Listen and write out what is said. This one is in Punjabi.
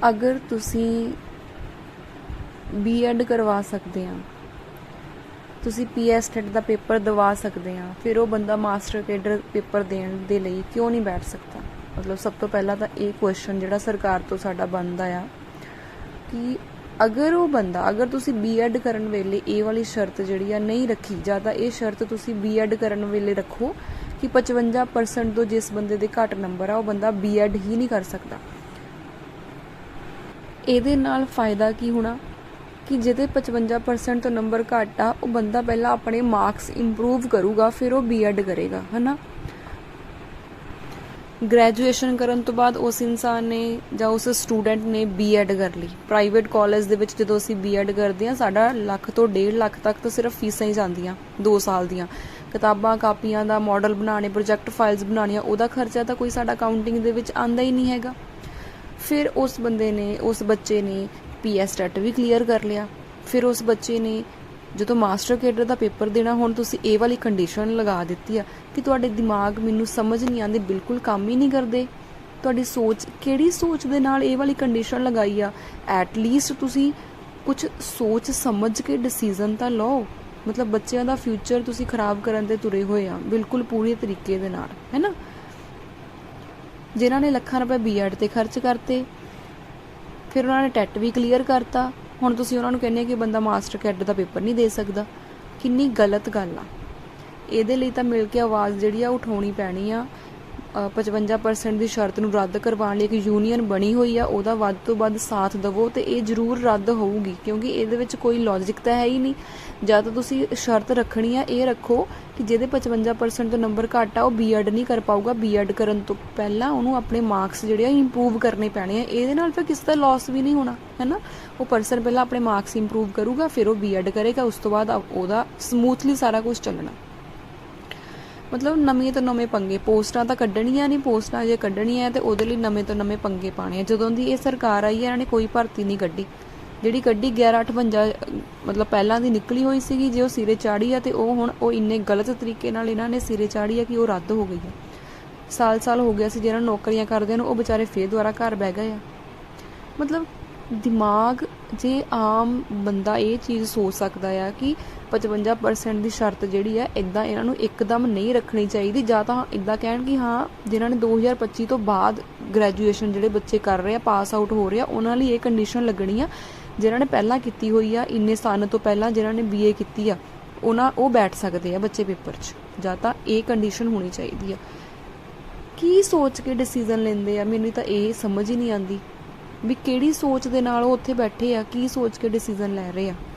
ਅਗਰ ਤੁਸੀਂ ਬੀਐਡ ਕਰਵਾ ਸਕਦੇ ਆ, ਤੁਸੀਂ ਪੀਐਸ ਟੈਟ ਦਾ ਪੇਪਰ ਦਵਾ ਸਕਦੇ ਆ, ਫਿਰ ਉਹ ਬੰਦਾ ਮਾਸਟਰ ਕੇਡਰ ਪੇਪਰ ਦੇਣ ਦੇ ਲਈ ਕਿਉਂ ਨਹੀਂ ਬੈਠ ਸਕਦਾ? ਮਤਲਬ ਸਭ ਤੋਂ ਪਹਿਲਾਂ ਤਾਂ ਇਹ ਕੁਐਸਚਨ ਜਿਹੜਾ ਸਰਕਾਰ ਤੋਂ ਸਾਡਾ ਬਣਦਾ ਆ, ਕਿ ਅਗਰ ਉਹ ਬੰਦਾ, ਅਗਰ ਤੁਸੀਂ ਬੀਐਡ ਕਰਨ ਵੇਲੇ ਇਹ ਵਾਲੀ ਸ਼ਰਤ ਜਿਹੜੀ ਆ ਨਹੀਂ ਰੱਖੀ, ਜਾਂ ਤਾਂ ਇਹ ਸ਼ਰਤ ਤੁਸੀਂ ਬੀਐਡ ਕਰਨ ਵੇਲੇ ਰੱਖੋ ਕਿ 55% ਤੋਂ ਜਿਸ ਬੰਦੇ ਦੇ ਘੱਟ ਨੰਬਰ ਆ, ਉਹ ਬੰਦਾ ਬੀਐਡ ਹੀ ਨਹੀਂ ਕਰ ਸਕਦਾ। ਇਹਦੇ ਨਾਲ ਫਾਇਦਾ ਕੀ ਹੋਣਾ? ਕਿ ਜਿਹਦੇ 55% ਤੋਂ ਨੰਬਰ ਘੱਟ ਆ, ਉਹ ਬੰਦਾ ਪਹਿਲਾਂ ਆਪਣੇ ਮਾਰਕਸ ਇੰਪਰੂਵ ਕਰੂਗਾ, ਫਿਰ ਉਹ ਬੀਐਡ ਕਰੇਗਾ, ਹਨਾ? ਗ੍ਰੈਜੂਏਸ਼ਨ ਕਰਨ ਤੋਂ ਬਾਅਦ ਉਸ ਇਨਸਾਨ ਨੇ ਜਾਂ ਉਸ ਸਟੂਡੈਂਟ ਨੇ ਬੀਐਡ ਕਰ ਲਈ। ਪ੍ਰਾਈਵੇਟ ਕਾਲਜ ਦੇ ਵਿੱਚ ਜਦੋਂ ਅਸੀਂ ਬੀਐਡ ਕਰਦੇ ਹਾਂ, ਸਾਡਾ ਲੱਖ ਤੋਂ 1.5 ਲੱਖ ਤੱਕ ਤਾਂ ਸਿਰਫ ਫੀਸਾਂ ਹੀ ਜਾਂਦੀਆਂ 2 ਸਾਲ ਦੀਆਂ। ਕਿਤਾਬਾਂ, ਕਾਪੀਆਂ ਦਾ ਮਾਡਲ ਬਣਾਉਣੇ ਪ੍ਰੋਜੈਕਟ ਫਾਈਲਸ ਬਣਾਉਣੀਆਂ, ਉਹਦਾ ਖਰਚਾ ਤਾਂ ਕੋਈ ਸਾਡਾ ਅਕਾਊਂਟਿੰਗ ਦੇ ਵਿੱਚ ਆਂਦਾ ਹੀ ਨਹੀਂ ਹੈਗਾ। ਫਿਰ ਉਸ ਬੰਦੇ ਨੇ, ਉਸ ਬੱਚੇ ਨੇ ਪੀਐਸ ਟੈਟ ਵੀ ਕਲੀਅਰ ਕਰ ਲਿਆ। ਫਿਰ ਉਸ ਬੱਚੇ ਨੇ ਜਦੋਂ ਮਾਸਟਰ ਕੇਡਰ ਦਾ ਪੇਪਰ ਦੇਣਾ ਹੁਣ ਤੁਸੀਂ ਇਹ ਵਾਲੀ ਕੰਡੀਸ਼ਨ ਲਗਾ ਦਿੱਤੀ ਆ ਕਿ ਤੁਹਾਡੇ ਦਿਮਾਗ ਮੈਨੂੰ ਸਮਝ ਨਹੀਂ ਆਉਂਦੇ, ਬਿਲਕੁਲ ਕੰਮ ਹੀ ਨਹੀਂ ਕਰਦੇ। ਤੁਹਾਡੀ ਸੋਚ, ਕਿਹੜੀ ਸੋਚ ਦੇ ਨਾਲ ਇਹ ਵਾਲੀ ਕੰਡੀਸ਼ਨ ਲਗਾਈ ਆ? ਐਟ ਲੀਸਟ ਤੁਸੀਂ ਕੁਝ ਸੋਚ ਸਮਝ ਕੇ ਡਿਸੀਜਨ ਤਾਂ ਲਓ। ਮਤਲਬ ਬੱਚਿਆਂ ਦਾ ਫਿਊਚਰ ਤੁਸੀਂ ਖਰਾਬ ਕਰਨ ਤੇ ਤੁਰੇ ਹੋਏ ਆ, ਬਿਲਕੁਲ ਪੂਰੀ ਤਰੀਕੇ ਦੇ ਨਾਲ ਹੈਨਾ ਜਿਨ੍ਹਾਂ ਨੇ ਲੱਖਾਂ ਰੁਪਏ ਬੀਐਡ ਤੇ ਖਰਚ ਕਰਤੇ, ਫਿਰ ਉਹਨਾਂ ਨੇ ਟੈਟ ਵੀ ਕਲੀਅਰ ਕਰਤਾ। ਹੁਣ ਤੁਸੀਂ ਉਹਨਾਂ ਨੂੰ ਕਹਿੰਦੇ ਕਿ ਬੰਦਾ ਮਾਸਟਰ ਕੈਡ ਦਾ ਪੇਪਰ ਨਹੀਂ ਦੇ ਸਕਦਾ। ਕਿੰਨੀ ਗਲਤ ਗੱਲ ਆ। ਇਹਦੇ ਲਈ ਤਾਂ ਮਿਲ ਕੇ ਆਵਾਜ਼ ਜਿਹੜੀ ਆ ਉਠਾਉਣੀ ਪੈਣੀ ਆ। 55% ਦੀ ਸ਼ਰਤ ਨੂੰ ਰੱਦ ਕਰਵਾਉਣ ਲਈ ਇੱਕ ਯੂਨੀਅਨ ਬਣੀ ਹੋਈ ਆ, ਉਹਦਾ ਵੱਧ ਤੋਂ ਵੱਧ ਸਾਥ ਦਿਵੋ ਤੇ ਇਹ ਜ਼ਰੂਰ ਰੱਦ ਹੋਊਗੀ, ਕਿਉਂਕਿ ਇਹਦੇ ਵਿੱਚ ਕੋਈ ਲੌਜੀਕ ਤਾਂ ਹੈ ਹੀ ਨਹੀਂ। ਜਾਂ ਤਾਂ ਤੁਸੀਂ ਸ਼ਰਤ ਰੱਖਣੀ ਆ, ਇਹ ਰੱਖੋ ਕਿ ਜਿਹਦੇ 55% ਤੋਂ ਨੰਬਰ ਘੱਟ ਆ, ਉਹ ਬੀਐਡ ਨਹੀਂ ਕਰ ਪਾਊਗਾ। ਬੀਐਡ ਕਰਨ ਤੋਂ ਪਹਿਲਾਂ ਉਹਨੂੰ ਆਪਣੇ ਮਾਰਕਸ ਜਿਹੜੇ ਆ ਇੰਪਰੂਵ ਕਰਨੇ ਪੈਣੇ ਆ। ਇਹਦੇ ਨਾਲ ਫਿਰ ਕਿਸੇ ਦਾ ਲਾਸ ਵੀ ਨਹੀਂ ਹੋਣਾ ਹੈਨਾ ਉਹ ਪਰਸਨ ਪਹਿਲਾਂ ਆਪਣੇ ਮਾਰਕਸ ਇੰਪਰੂਵ ਕਰੂਗਾ, ਫਿਰ ਉਹ ਬੀਐਡ ਕਰੇਗਾ, ਉਸ ਤੋਂ ਬਾਅਦ ਉਹਦਾ ਸਮੂਥਲੀ ਸਾਰਾ ਕੁਝ ਚੱਲਣਾ। ਮਤਲਬ ਨਵੇਂ ਤੋਂ ਨਵੇਂ ਪੰਗੇ, ਪੋਸਟਾਂ ਤਾਂ ਕੱਢਣੀਆਂ ਨਹੀਂ, ਪੋਸਟਾਂ ਜੇ ਕੱਢਣੀਆਂ ਤੇ ਉਹਦੇ ਲਈ ਨਵੇਂ ਤੋਂ ਨਵੇਂ ਪੰਗੇ ਪਾਣੇ ਆ ਜਦੋਂ ਦੀ ਇਹ ਸਰਕਾਰ ਆਈ ਹੈ, ਇਹਨਾਂ ਨੇ ਕੋਈ ਭਰਤੀ ਨਹੀਂ ਕੱਢੀ। ਜਿਹੜੀ ਕੱਢੀ 1158 ਮਤਲਬ ਪਹਿਲਾਂ ਦੀ ਨਿਕਲੀ ਹੋਈ ਸੀਗੀ, ਜੇ ਉਹ ਸਿਰੇ ਚਾੜੀ ਆ ਤੇ ਉਹ ਹੁਣ ਉਹ ਇੰਨੇ ਗਲਤ ਤਰੀਕੇ ਨਾਲ ਇਹਨਾਂ ਨੇ ਸਿਰੇ ਚਾੜੀ ਆ ਕਿ ਉਹ ਰੱਦ ਹੋ ਗਈ ਆ ਸਾਲ ਸਾਲ ਹੋ ਗਿਆ ਸੀ, ਜਿਹਨਾਂ ਨੌਕਰੀਆਂ ਕਰਦੇ ਨੂੰ, ਉਹ ਵਿਚਾਰੇ ਫੇਰ ਦੁਬਾਰਾ ਘਰ ਬਹਿ ਗਏ ਆ। ਮਤਲਬ ਦਿਮਾਗ ਜੇ ਆਮ ਬੰਦਾ ਇਹ ਚੀਜ਼ ਸੋਚ ਸਕਦਾ ਆ ਕਿ 55% ਦੀ ਸ਼ਰਤ ਜਿਹੜੀ ਆ ਇਦਾਂ ਇਹਨਾਂ ਨੂੰ ਇੱਕਦਮ ਨਹੀਂ ਰੱਖਣੀ ਚਾਹੀਦੀ। ਜਾਂ ਤਾਂ ਇਦਾਂ ਕਹਿਣ ਕਿ ਹਾਂ, ਜਿਨ੍ਹਾਂ ਨੇ 2025 ਤੋਂ ਬਾਅਦ ਗ੍ਰੈਜੂਏਸ਼ਨ ਜਿਹੜੇ ਬੱਚੇ ਕਰ ਰਹੇ ਆ ਪਾਸ ਆਊਟ ਹੋ ਰਹੇ ਆ, ਉਹਨਾਂ ਲਈ ਇਹ ਕੰਡੀਸ਼ਨ ਲੱਗਣੀ ਆ। ਜਿਨ੍ਹਾਂ ਨੇ ਪਹਿਲਾਂ ਕੀਤੀ ਹੋਈ ਆ, ਇੰਨੇ ਸਾਲ ਤੋਂ ਪਹਿਲਾਂ ਜਿਨ੍ਹਾਂ ਨੇ ਬੀਏ ਕੀਤੀ ਆ, ਉਹਨਾਂ ਉਹ ਬੈਠ ਸਕਦੇ ਆ ਬੱਚੇ ਪੇਪਰ 'ਚ। ਜਾਂ ਤਾਂ ਇਹ ਕੰਡੀਸ਼ਨ ਹੋਣੀ ਚਾਹੀਦੀ ਆ। ਕੀ ਸੋਚ ਕੇ ਡਿਸੀਜਨ ਲੈਂਦੇ ਆ? ਮੈਨੂੰ ਤਾਂ ਇਹ ਸਮਝ ਹੀ ਨਹੀਂ ਆਉਂਦੀ। ਵੀ ਕਿਹੜੀ ਸੋਚ ਦੇ ਨਾਲ ਉਹ ਉੱਥੇ ਬੈਠੇ ਆ, ਕੀ ਸੋਚ ਕੇ ਡਿਸੀਜਨ ਲੈ ਰਹੇ ਆ।